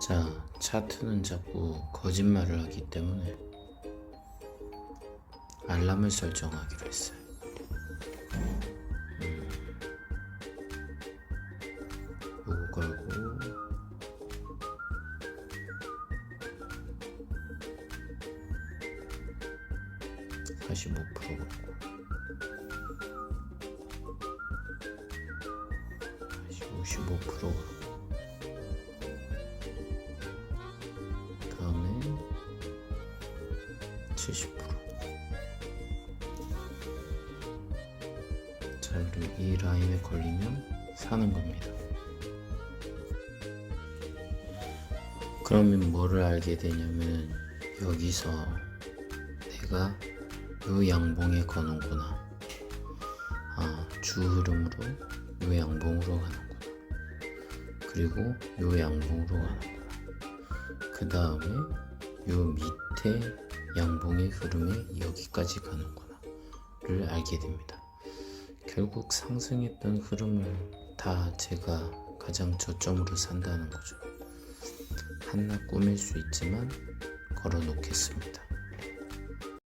자, 차트는 자꾸 거짓말을 하기 때문에 알람을 설정하기로 했어요. 음. 요거 걸고 45% 걸고 다시 55% 걸고 70%. 자, 그럼 이 라인에 걸리면 사는 겁니다. 그러면 뭐를 알게 되냐면 여기서 내가 요 양봉에 거는구나. 아, 주 흐름으로 요 양봉으로 가는구나. 그리고 요 양봉으로 가는구나. 그 다음에 요 밑에 양봉의 흐름에 여기까지 가는구나를 알게 됩니다. 결국 상승했던 흐름을 다 제가 가장 저점으로 산다는 거죠. 한낱 꾸밀 수 있지만 걸어 놓겠습니다.